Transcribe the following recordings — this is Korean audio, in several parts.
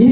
이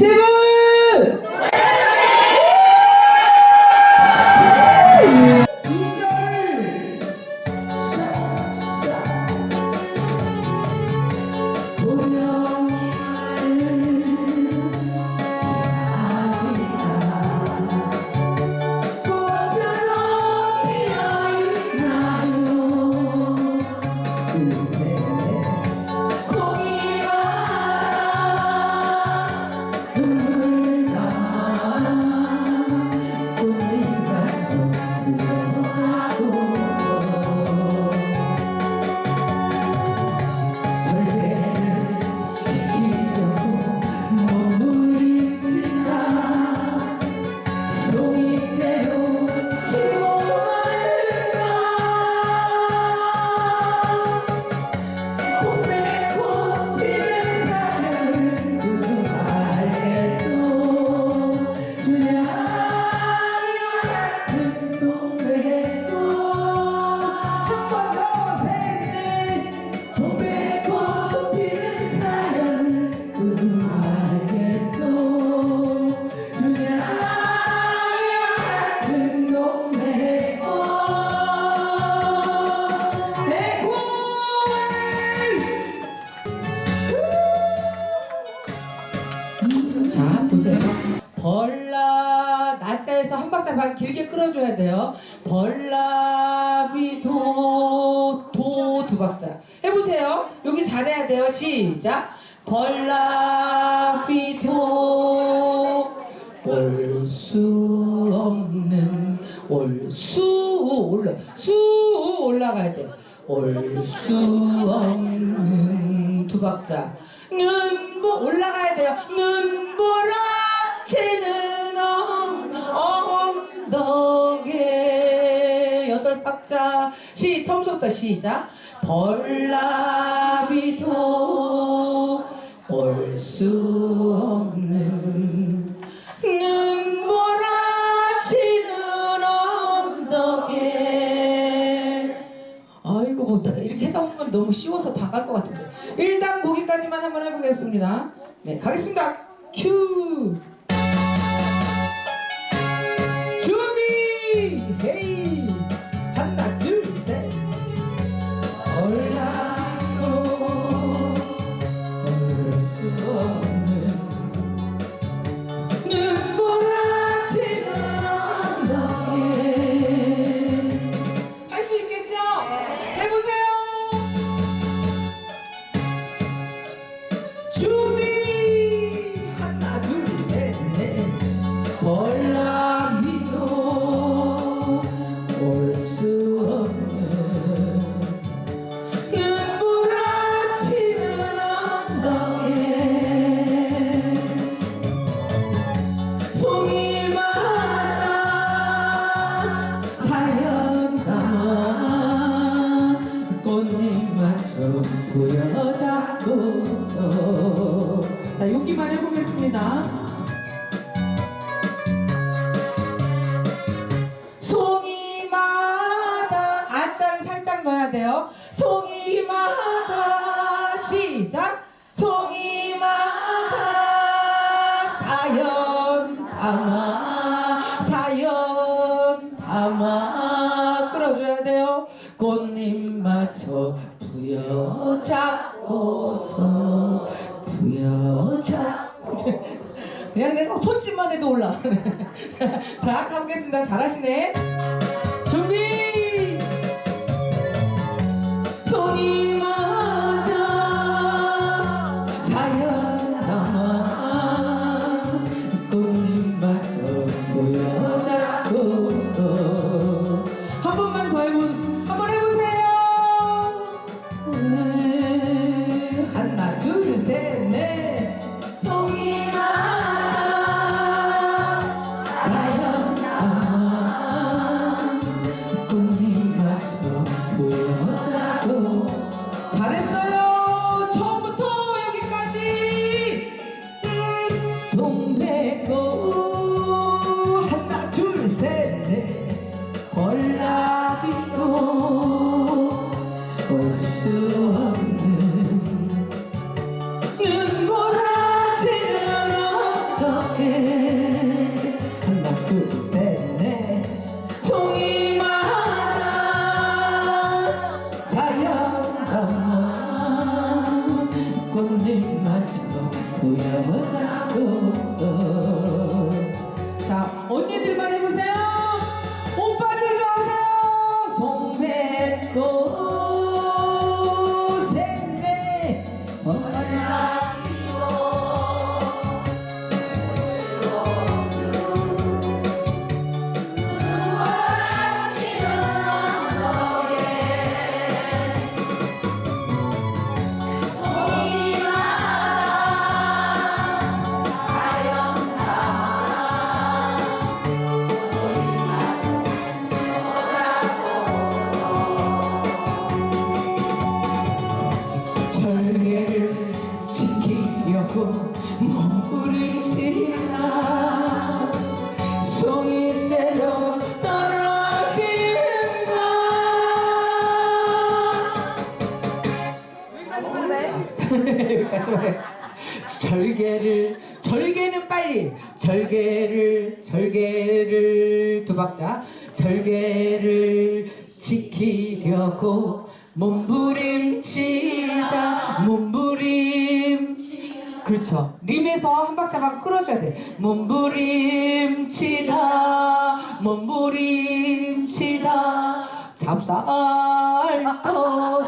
반 길게 끌어줘야 돼요. 벌라비 도 도 두 박자 해보세요. 여기 잘해야 돼요. 시작. 벌라비 도올 수 없는 올 수 올라 수 올라가야 돼. 올 수 없는 두 박자. 눈보 올라가야 돼요. 눈보라 치는 처음부터 시작. 벌나비도 올 수 없는 눈보라치는 언덕에. 아이고 뭐 다- 이렇게 하다 보면 너무 쉬워서 다 갈 것 같은데. 일단 거기까지만 한번 해보겠습니다. 네 가겠습니다. 큐 준비 해보겠습니다. 송이마다 아자를 살짝 넣어야 돼요. 송이마다 시작. 송이마다 사연 담아 사연 담아 끌어줘야 돼요. 꽃잎 맞춰 부여잡고서 부여잡 그냥 내가 손짓만 해도 올라가네. 자 가보겠습니다. 잘하시네. 준비 전라비도 올 수 없는 눈보라지는 어떻게 하나 둘셋넷. 종이마다 사연가만 꽃잎 맞춰 구여보자고. 자 언니들만 해보세요. 절개를 절개를 두 박자. 절개를 지키려고 몸부림치다 몸부림. 그렇죠. 림에서 한 박자만 끌어줘야 돼. 몸부림치다 몸부림치다. 잡쌀떡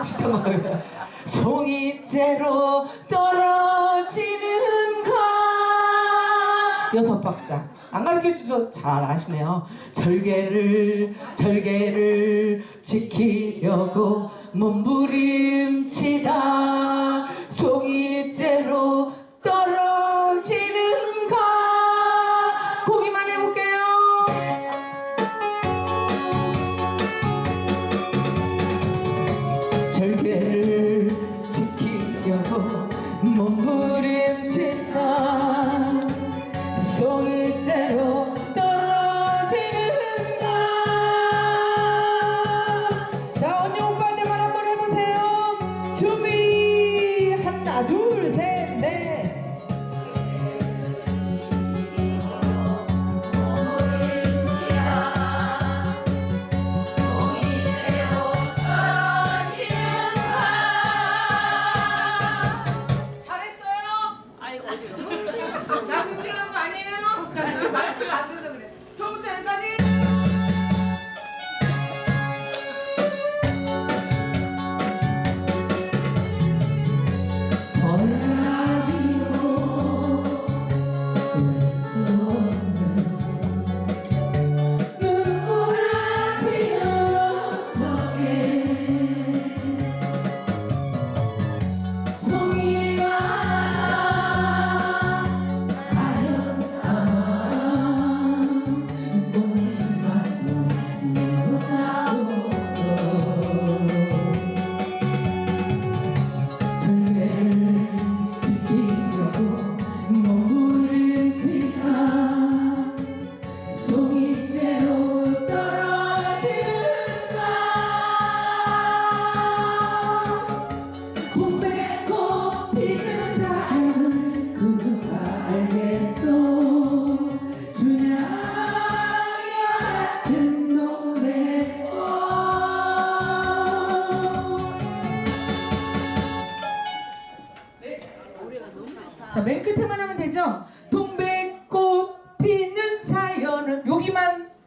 비슷한 거예요. 송이째로 떨어지는가 여섯 박자. 안 가르쳐 주셔도 잘 아시네요. 절개를 절개를 지키려고 몸부림치다. 송이째로 떨어지는 가. 고기만 해볼게요. 절개를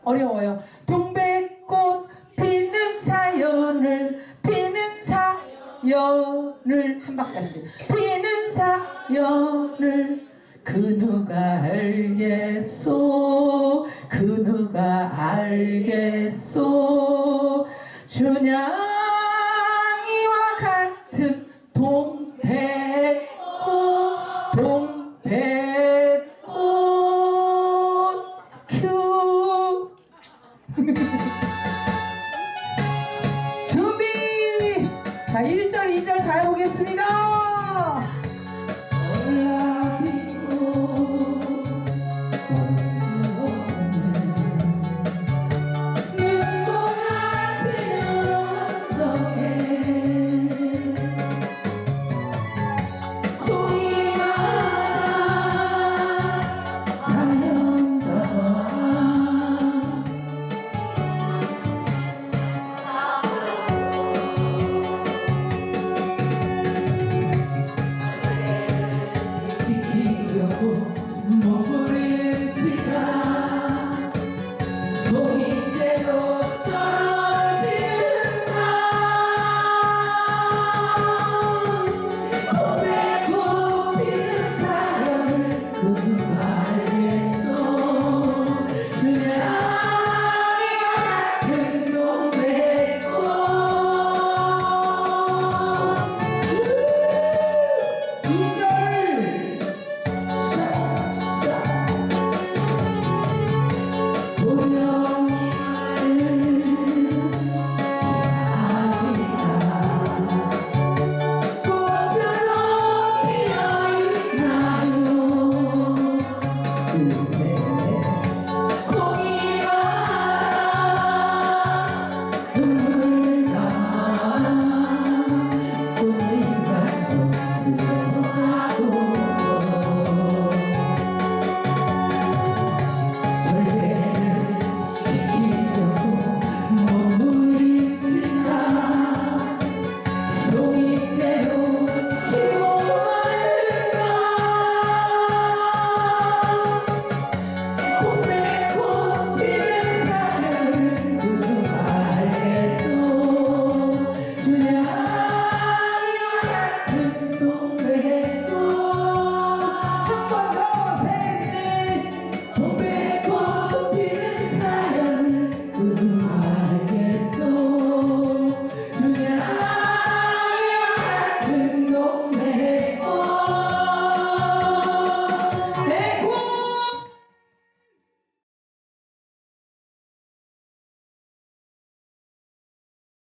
어려워요. 동백꽃 피는 사연을 피는 사연을. 한 박자씩. 피는 사연을 그 누가 알겠소? 그 누가 알겠소? 준양이와 같은 동백꽃 동백